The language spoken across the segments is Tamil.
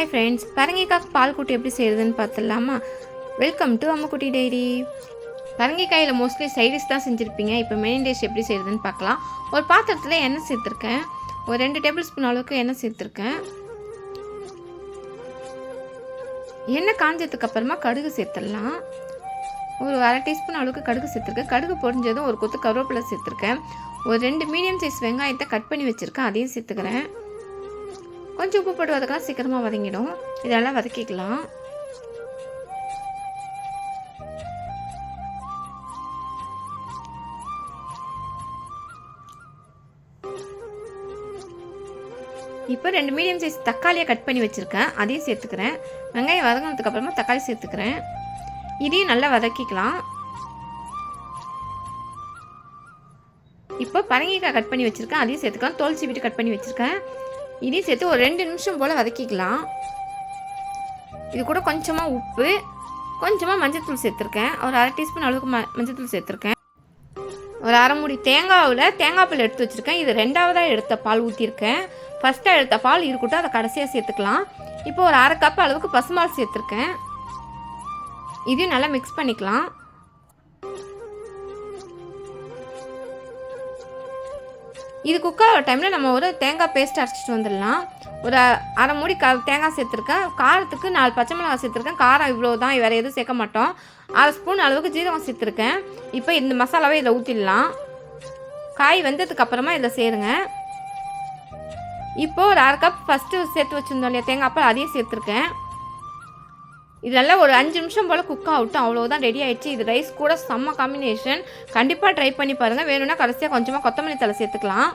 ஹாய் ஃப்ரெண்ட்ஸ் பரங்கிக்காய் பால் கூட்டு எப்படி செய்கிறதுன்னு பார்த்துடலாமா? வெல்கம் டு அம்மக்குட்டி டைரி பரங்கிக்காயில் மோஸ்ட்லி சைடிஷ் தான் செஞ்சுருப்பீங்க. இப்போ மெயின் டிஷ் எப்படி செய்கிறதுன்னு பார்க்கலாம். ஒரு பாத்திரத்தில் எண்ணெய் சேர்த்துருக்கேன். ஒரு ரெண்டு டேபிள் ஸ்பூன் அளவுக்கு எண்ணெய் சேர்த்துருக்கேன். எண்ணெய் காஞ்சதுக்கு அப்புறமா கடுகு சேர்த்துடலாம். ஒரு அரை டீஸ்பூன் அளவுக்கு கடுகு சேர்த்துருக்கேன். கடுகு பொரிஞ்சதும் ஒரு கொத்து கருவேப்பிலை சேர்த்துருக்கேன். ஒரு ரெண்டு மீடியம் சைஸ் வெங்காயத்தை கட் பண்ணி வச்சுருக்கேன். அதையும் சேர்த்துக்கிறேன். கொஞ்சம் உப்பு போட்டு வதக்கலாம் சீக்கிரமாக வதங்கிடும். இதெல்லாம் வதக்கிக்கலாம். இப்போ ரெண்டு மீடியம் சைஸ் தக்காளியை கட் பண்ணி வச்சுருக்கேன். அதையும் சேர்த்துக்கிறேன். வெங்காயம் வதங்கினதுக்கு அப்புறமா தக்காளி சேர்த்துக்கிறேன். இதையும் நல்லா வதக்கிக்கலாம். இப்போ பரங்கிக்காய் கட் பண்ணி வச்சுருக்கேன். அதையும் சேர்த்துக்கலாம். தோல் சீவிட்டு கட் பண்ணி வச்சுருக்கேன். இதையும் சேர்த்து ஒரு ரெண்டு நிமிஷம் போல் வதக்கிக்கலாம். இது கூட கொஞ்சமாக உப்பு கொஞ்சமாக மஞ்சத்தூள் சேர்த்துருக்கேன். ஒரு அரை டீஸ்பூன் அளவுக்கு ம மஞ்சத்தூள் சேர்த்துருக்கேன். ஒரு அரை மூடி தேங்காவில் தேங்காய் பால் எடுத்து வச்சுருக்கேன். இது ரெண்டாவதாக எடுத்த பால் ஊற்றிருக்கேன் ஃபஸ்ட்டாக எடுத்த பால் இருக்கட்டும் அதை கடைசியாக சேர்த்துக்கலாம். இப்போ ஒரு அரை கப் அளவுக்கு பசுமால் சேர்த்துருக்கேன். இதையும் நல்லா மிக்ஸ் பண்ணிக்கலாம். இது குக் ஆகிற டைமில் நம்ம ஒரு தேங்காய் பேஸ்ட் அரைச்சிட்டு வந்துடலாம். ஒரு அரை மூடி க தேங்காய் சேர்த்துருக்கேன். காரத்துக்கு நாலு பச்சை மிளகாய் சேர்த்துருக்கேன். காரம் இவ்வளோ தான் வேறு எதுவும் சேர்க்க மாட்டோம். அரை ஸ்பூன் அளவுக்கு ஜீரகம் சேர்த்துருக்கேன். இப்போ இந்த மசாலாவை இதில் ஊற்றிடலாம் காய் வெந்ததுக்கு அப்புறமா இதில் சேருங்க. இப்போது ஒரு அரை கப் ஃபஸ்ட்டு சேர்த்து வச்சுருந்தோம் இல்லையா தேங்காய் அப்போ அதையும் சேர்த்துருக்கேன். இது நல்லா ஒரு அஞ்சு நிமிஷம் போல் குக் ஆகட்டும் அவ்வளோதான் ரெடி ஆகிடுச்சு இது ரைஸ் கூட செம்ம காம்பினேஷன் கண்டிப்பாக ட்ரை பண்ணி பாருங்கள் வேணும்னா கடைசியாக கொஞ்சமாக கொத்தமல்லி தலை சேர்த்துக்கலாம்.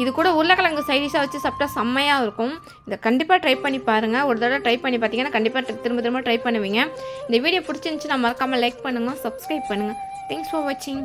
இது கூட உருளைக்கிழங்கு சைடிஷாக வச்சு சாப்பிட்டா செம்மையாக இருக்கும். இதை கண்டிப்பாக ட்ரை பண்ணி பாருங்கள் ஒரு தடவை ட்ரை பண்ணி பார்த்தீங்கன்னா கண்டிப்பாக திரும்ப திரும்ப ட்ரை பண்ணுவீங்க. இந்த வீடியோ பிடிச்சிருந்துச்சு நான் மறக்காமல் லைக் பண்ணுங்கள் சப்ஸ்கிரைப் பண்ணுங்கள் தேங்க்ஸ் ஃபார் வாட்சிங்